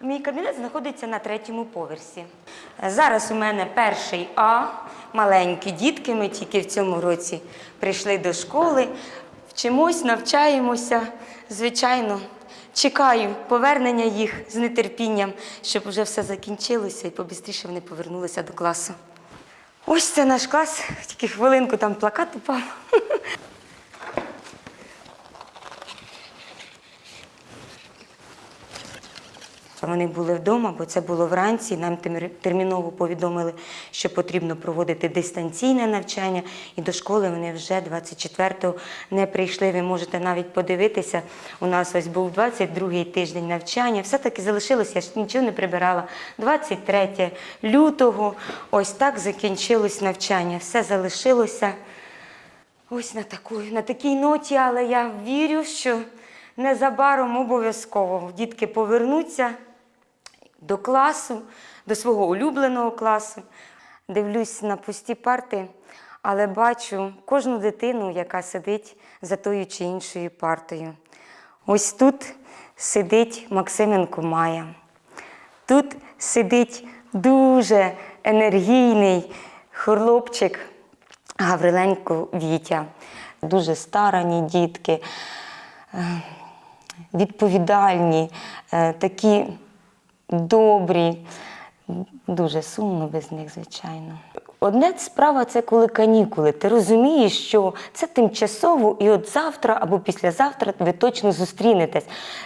Мій кабінет знаходиться на третьому поверсі. Зараз у мене перший А, маленькі дітки. Ми тільки в цьому році прийшли до школи, вчимось, навчаємося. Звичайно, чекаю повернення їх з нетерпінням, щоб вже все закінчилося і побистріше вони повернулися до класу. Ось це наш клас, тільки хвилинку там плакат упав. Вони були вдома, бо це було вранці. Нам терміново повідомили, що потрібно проводити дистанційне навчання, і до школи вони вже 24-го не прийшли. Ви можете навіть подивитися. У нас ось був 22-й тиждень навчання. Все-таки залишилося, я ж нічого не прибирала. 23 лютого, ось так закінчилось навчання. Все залишилося. Ось на, таку, на такій ноті, але я вірю, що незабаром обов'язково дітки повернуться до класу, до свого улюбленого класу. Дивлюсь на пусті парти, але бачу кожну дитину, яка сидить за тою чи іншою партою. Ось тут сидить Максименко Майя. Тут сидить дуже енергійний хлопчик Гавриленко Вітя. Дуже старані дітки, е, відповідальні, е, такі добрі. Дуже сумно без них, звичайно. Одне справа це коли канікули. Ти розумієш, що це тимчасово, і от завтра або післязавтра ви точно зустрінетесь.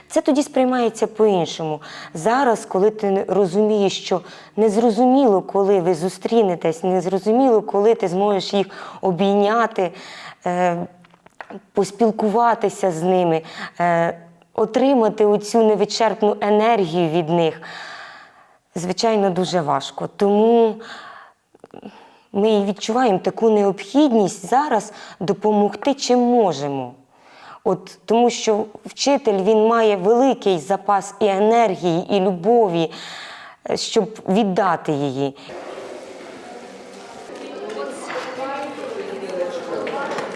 Це тоді сприймається по-іншому. Зараз, коли ти розумієш, що незрозуміло, коли ви зустрінетесь, незрозуміло, коли ти зможеш їх обійняти. Е- поспілкуватися з ними, е, отримати оцю невичерпну енергію від них, звичайно, дуже важко. Тому ми відчуваємо таку необхідність зараз допомогти чим можемо. От, тому що вчитель він має великий запас і енергії, і любові, е, щоб віддати її.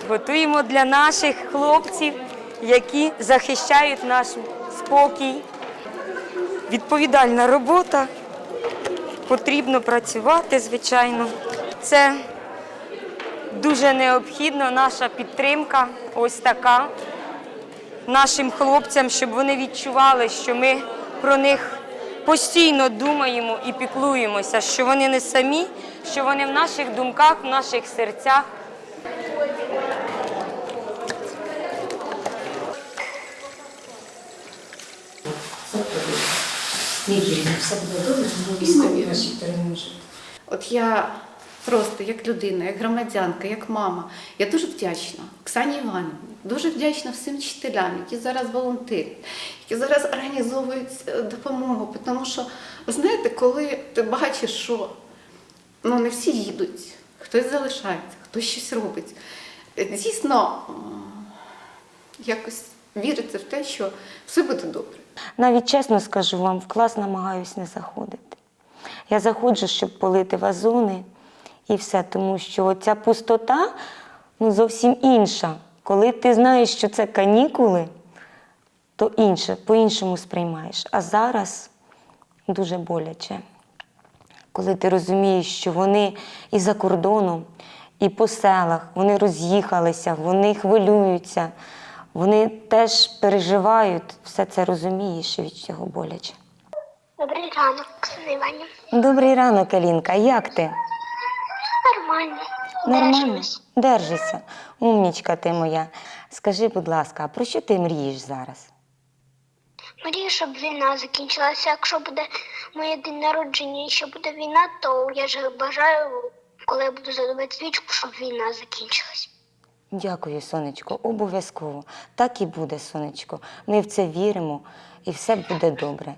Готуємо для наших хлопців, які захищають наш спокій. Відповідальна робота. Потрібно працювати, звичайно. Це дуже необхідно, наша підтримка ось така нашим хлопцям, щоб вони відчували, що ми про них постійно думаємо і піклуємося, що вони не самі, що вони в наших думках, в наших серцях. Не вірю, все буде добре, тому військові наші переможуть. От я просто як людина, як громадянка, як мама, я дуже вдячна Оксані Іванівні, дуже вдячна всім вчителям, які зараз волонтерять, які зараз організовують е, допомогу. Тому що, ви знаєте, коли ти бачиш, що ну, не всі їдуть, хтось залишається, хтось щось робить. е, Дійсно, якось віриться в те, що все буде добре. Навіть чесно скажу вам, в клас намагаюсь не заходити. Я заходжу, щоб полити вазони і все, тому що ця пустота ну, зовсім інша. Коли ти знаєш, що це канікули, то інше, по-іншому сприймаєш. А зараз дуже боляче. Коли ти розумієш, що вони і за кордоном, і по селах, вони роз'їхалися, вони хвилюються, вони теж переживають, все це розумієш і від цього боляче. Добрий ранок, Оксана Іванівна. Добрий ранок, Алінка, як ти? Нормально. Нормально? Держишся. Умнічка ти моя. Скажи, будь ласка, а про що ти мрієш зараз? Мрію, щоб війна закінчилася. Якщо буде моє день народження і ще буде війна, то я ж бажаю, коли я буду задавати свічку, щоб війна закінчилась. Дякую, сонечко, обов'язково. Так і буде, сонечко. Ми в це віримо, і все буде добре.